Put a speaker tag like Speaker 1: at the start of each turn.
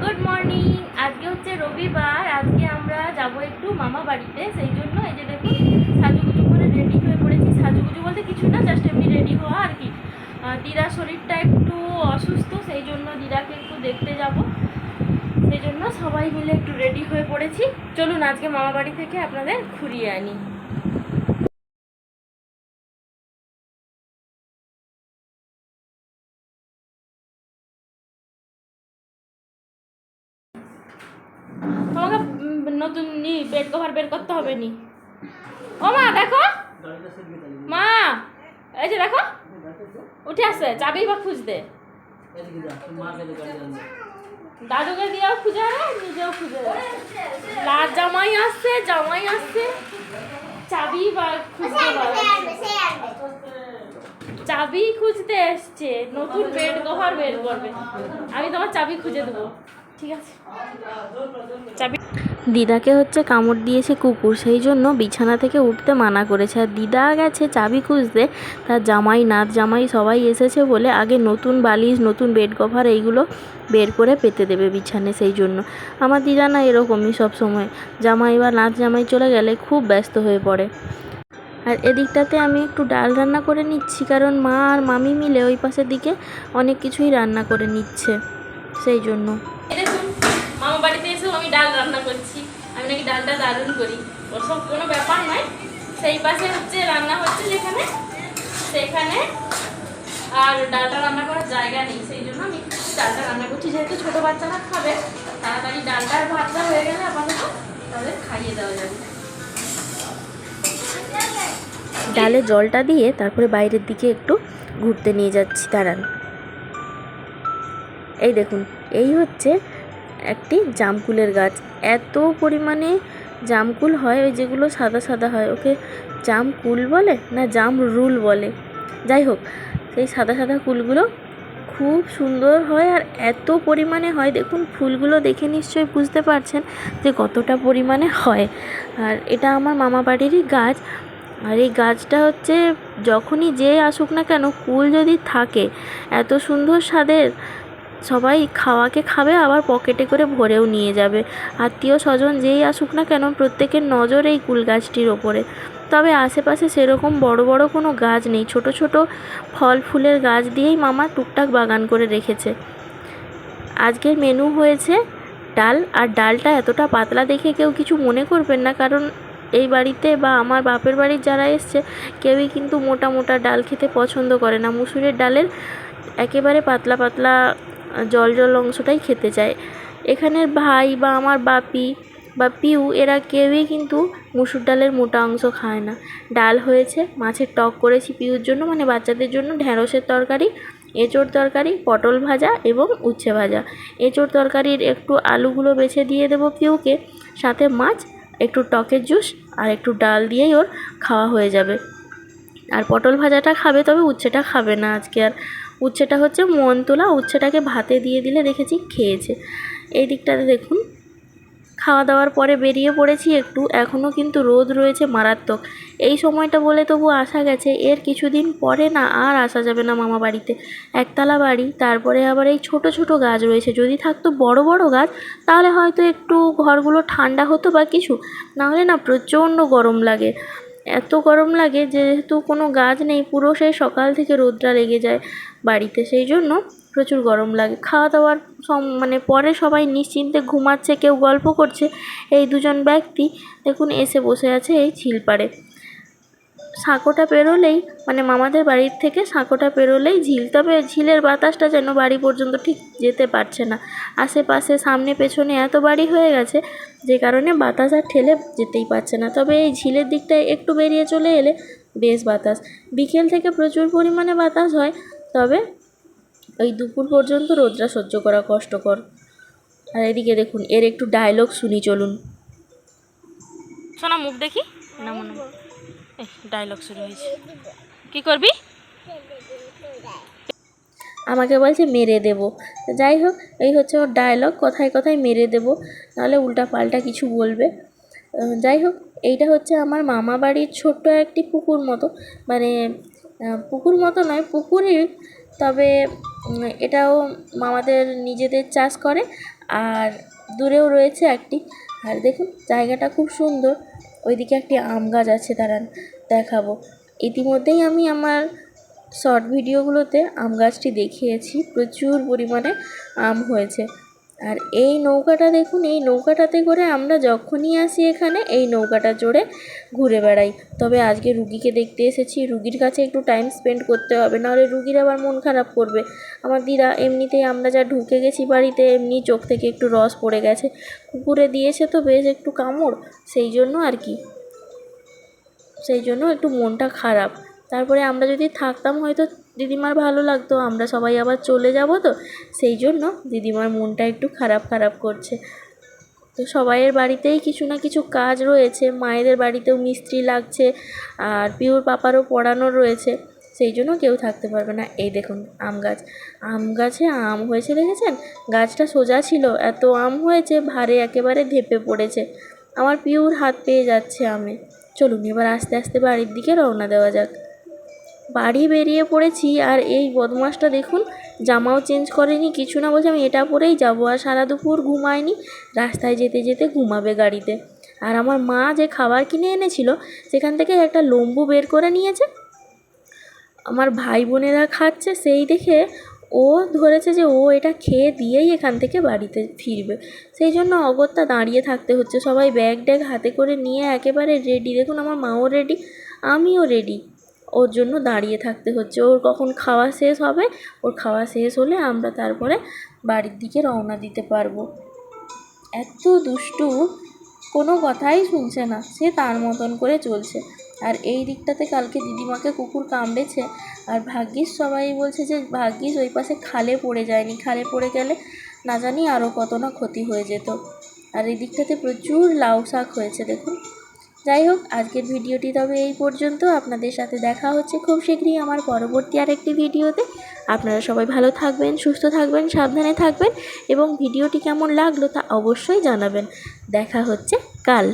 Speaker 1: Good morning আজকে হচ্ছে রবিবার। আজকে আমরা যাব একটু মামা বাড়িতে। সেই জন্য এই যে দেখুন, সাজুগুজু করে রেডি হয়ে পড়েছি। সাজুগুজু বলতে কিছু না জাস্ট এমনি রেডি হওয়া আর কি। দিদার শরীরটা একটু অসুস্থ, সেই জন্য দিদাকে একটু দেখতে যাব। সেই জন্য সবাই মিলে একটু রেডি হয়ে পড়েছি। চলুন আজকে মামা বাড়ি থেকে আপনাদের ঘুরিয়ে আনি। নতুন নি বেড কভার বের করতে হবে নি। ও মা, দেখো। মা, এই যে দেখো। উঠে আসে চাবি বা খুঁজতে? দাদুকে দিয়েও খুঁজে আরে, নিজেও খুঁজে। লাল জামাই আসছে জামাই আসছে। চাবি বা খুঁজতে চাবি খুঁজতে এসছে, নতুন বেড কভার বের করবে। আমি তোমার চাবি খুঁজে দেবো। ঠিক আছে। চাবি
Speaker 2: দিদাকে হচ্ছে কামড় দিয়েছে কুকুর সেই জন্য বিছানা থেকে উঠতে মানা করেছে। আর দিদা গেছে চাবি খুঁজতে তার জামাই নাত জামাই সবাই এসেছে বলে আগে নতুন বালিশ নতুন বেড কভার এইগুলো বের করে পেতে দেবে বিছানে সেই জন্য। আমার দিদা না এরকমই সব সময়। জামাই বা নাত জামাই চলে গেলে খুব ব্যস্ত হয়ে পড়ে। আর এদিকটাতে আমি একটু ডাল রান্না করে নিচ্ছি কারণ মা আর মামি মিলে ওই পাশের দিকে অনেক কিছুই রান্না করে নিচ্ছে সেই জন্য।
Speaker 1: আমি ডাল রান্না করছি। আমি নাকি ডালটা দারুণ করি। ওসব কোনো ব্যাপার নয়। সেই পাশে হচ্ছে রান্না হচ্ছে যেখানে, সেখানে আর ডালটা রান্না করার জায়গা নেই। সেই জন্য আমি ডালটা রান্না করছি। যেহেতু ছোটো বাচ্চারা খাবে, তাড়াতাড়ি ডালটা আর ভাতটা হয়ে গেলে আপাতত তাদের খাইয়ে দেওয়া যাবে।
Speaker 2: ডালে জলটা দিয়ে তারপরে বাইরের দিকে একটু ঘুরতে নিয়ে যাচ্ছি। দাঁড়ান। এই দেখুন, এই হচ্ছে একটি জামকুলের গাছ। এত পরিমাণে জামকুল হয়, ওই যেগুলো সাদা সাদা হয়। ওকে জামকুল বলে না জাম রুল বলে? যাই হোক, সেই সাদা সাদা কুলগুলো খুব সুন্দর হয় আর এত পরিমাণে হয়। দেখুন, ফুলগুলো দেখে নিশ্চয়ই বুঝতে পারছেন যে কতটা পরিমাণে হয়। আর এটা আমার মামা বাড়িরই গাছ। আর এই গাছটা হচ্ছে যখনই যে আসুক না কেন, কুল যদি থাকে, এত সুন্দর স্বাদের সবাই খাওয়াকে খাবে, আবার পকেটে করে ভরেও নিয়ে যাবে। আত্মীয় স্বজন যেই আসুক না কেন, প্রত্যেকের নজর এই কুল গাছটির ওপরে। তবে আশেপাশে সেরকম বড় বড় কোনো গাছ নেই। ছোট ছোট ফল ফুলের গাছ দিয়েই মামা টুকটাক বাগান করে রেখেছে। আজকের মেনু হয়েছে ডাল, আর ডালটা এতটা পাতলা দেখে কেউ কিছু মনে করবেন না, কারণ এই বাড়িতে বা আমার বাপের বাড়ির যারা এসছে, কেউই কিন্তু মোটা মোটা ডাল খেতে পছন্দ করে না। মুসুরের ডালের একেবারে পাতলা পাতলা জল জল অংশটাই খেতে চায়। এখানের ভাই বা আমার বাপি বা পিউ, এরা কেউই কিন্তু মুসুর ডালের মোটা অংশ খায় না। ডাল হয়েছে, মাছের টক করেছি পিউর জন্য মানে বাচ্চাদের জন্য ঢ্যাঁড়সের তরকারি, এঁচোড় তরকারি, পটল ভাজা এবং উচ্ছে ভাজা। এঁচোড় তরকারির একটু আলুগুলো বেছে দিয়ে দেবো পিউকে, সাথে মাছ, একটু টকের জুস আর একটু ডাল দিয়েই ওর খাওয়া হয়ে যাবে। আর পটল ভাজাটা খাবে, তবে উচ্ছেটা খাবে না আজকে আর। উচ্ছেটা হচ্ছে মন তোলা, উচ্ছেটাকে ভাতে দিয়ে দিলে দেখেছি খেয়েছে। এই দিকটাতে দেখুন, খাওয়া দাওয়ার পরে বেরিয়ে পড়েছি একটু এখনও কিন্তু রোদ রয়েছে মারাত্মক। এই সময়টা বলে তবু আসা গেছে, এর কিছুদিন পরে না আর আসা যাবে না মামা বাড়িতে। একতলা বাড়ি, তারপরে আবার এই ছোট ছোট গাছ রয়েছে। যদি থাকতো বড় বড় গাছ, তাহলে হয়তো একটু ঘরগুলো ঠান্ডা হতো বা কিছু। নাহলে না প্রচণ্ড গরম লাগে। এত গরম লাগে যেহেতু কোনো গাছ নেই, পুরো সেই সকাল থেকে রোদটা লেগে যায় বাড়িতে। সেই জন্য প্রচুর গরম লাগে। খাওয়া দাওয়ার সম মানে পরে সবাই নিশ্চিন্তে ঘুমাচ্ছে, কেউ গল্প করছে। এই দুজন ব্যক্তি দেখুন এসে বসে আছে এই ঝিলপাড়ে। সাঁকোটা পেরোলেই মানে মামাদের বাড়ির থেকে সাঁকোটা পেরোলেই ঝিল তবে ঝিলের বাতাসটা যেন বাড়ি পর্যন্ত ঠিক যেতে পারছে না। আশেপাশে, সামনে, পেছনে এত বাড়ি হয়ে গেছে, যে কারণে বাতাস আর ঠেলে যেতেই পারছে না। তবে এই ঝিলের দিকটায় একটু বেরিয়ে চলে এলে বেশ বাতাস। বিকেল থেকে প্রচুর পরিমাণে বাতাস হয়, তবে ওই দুপুর পর্যন্ত রোদটা সহ্য করা কষ্টকর। আর এদিকে দেখুন, এর একটু ডায়লগ শুনি, চলুন।
Speaker 1: শোনা মুখ দেখি? না, মনে ডায়লগ শুরু হয়েছে। কি করবি?
Speaker 2: আমাকে বলছে, মেরে দেবো। যাই হোক, এই হচ্ছে ওর ডায়লগ, কথায় কথায় মেরে দেবো। নাহলে উল্টা পাল্টা কিছু বলবে। যাই হোক, এইটা হচ্ছে আমার মামা বাড়ির ছোট্ট একটি পুকুর মতো। মানে পুকুর মতো নয়, পুকুরই। তবে এটাও মামাদের নিজেদের চাষ করে। আর দূরেও রয়েছে একটি। আর দেখুন, জায়গাটা খুব সুন্দর। ওইদিকে একটি আম গাছ আছে, দাঁড়ান, দেখাবো। ইতিমধ্যেই আমি আমার শর্ট ভিডিওগুলোতে আম গাছটি দেখিয়েছি। প্রচুর পরিমাণে আম হয়েছে। আর এই নৌকাটা দেখুন, এই নৌকাটাতে করে আমরা যখনই আসি এখানে, এই নৌকাটা চড়ে ঘুরে বেড়াই। তবে আজকে রুগীকে দেখতে এসেছি, রুগীর কাছে একটু টাইম স্পেন্ড করতে হবে, নাহলে রুগীর আবার মন খারাপ করবে। আমার দিদা এমনিতেই আমরা যা ঢুকে গেছি বাড়িতে, এমনি চোখ থেকে একটু রস পড়ে গেছে। কুকুরে দিয়েছে তো বেশ একটু কামড়, সেই জন্য আর কি। সেই জন্য একটু মনটা খারাপ। তারপরে আমরা যদি থাকতাম হয়তো দিদিমার ভালো লাগতো, আমরা সবাই আবার চলে যাব তো। সেই জন্য দিদিমার মনটা একটু খারাপ খারাপ করছে। তো সবাইয়ের বাড়িতেই কিছু না কিছু কাজ রয়েছে, মায়েদের বাড়িতেও মিস্ত্রি লাগছে, আর পিউর পাপারও পড়ানোর রয়েছে। সেই জন্য কেউ থাকতে পারবে না। এই দেখুন, আম গাছ। আম গাছে আম হয়েছে, দেখেছেন? গাছটা সোজা ছিল, এত আম হয়েছে, ভারে একেবারে ধেপে পড়েছে। আমার পিউর হাত পেয়ে যাচ্ছে আমে। চলুন, এবার আস্তে আস্তে বাড়ির দিকে রওনা দেওয়া যাক। বাড়ি বেরিয়ে পড়েছি আর এই বদমাসটা দেখুন, জামাও চেঞ্জ করেনি, কিছু না বলছে, আমি এটা পরেই যাব। আর সারা দুপুর ঘুমায়নি, রাস্তায় যেতে যেতে ঘুমাবে গাড়িতে। আর আমার মা যে খাবার কিনে এনেছিল, সেখান থেকে একটা লম্বু বের করে নিয়েছে। আমার ভাই বোনেরা খাচ্ছে, সেই দেখে ও ধরেছে যে ও এটা খেয়ে দিয়েই এখান থেকে বাড়িতে ফিরবে। সেই জন্য অগত্যা দাঁড়িয়ে থাকতে হচ্ছে। সবাই ব্যাগ ট্যাগ হাতে করে নিয়ে একেবারে রেডি দেখুন, আমার মাও রেডি আমিও রেডি ওর জন্য দাঁড়িয়ে থাকতে হচ্ছে। ওর কখন খাওয়া শেষ হবে, ওর খাওয়া শেষ হলে আমরা তারপরে বাড়ির দিকে রওনা দিতে পারব। এত দুষ্টু, কোনো কথাই শুনছে না। সে তার মতন করে চলছে। আর এই দিকটাতে কালকে দিদিমাকে কুকুর কামড়েছে। আর ভাগ্যিস সবাই বলছে যে, ভাগ্যিস ওই পাশে খালে পড়ে যায়নি। খালে পড়ে গেলে না জানি আরও কত না ক্ষতি হয়ে যেত। আর এই দিকটাতে প্রচুর লাউ শাক হয়েছে, দেখুন। যাই হোক, আজকের ভিডিওটি তবে এই পর্যন্ত। আপনাদের সাথে দেখা হচ্ছে খুব শীঘ্রই আমার পরবর্তী আরেকটি ভিডিওতে। আপনারা সবাই ভালো থাকবেন, সুস্থ থাকবেন, সাবধানে থাকবেন এবং ভিডিওটি কেমন লাগল তা অবশ্যই জানাবেন। দেখা হচ্ছে কাল।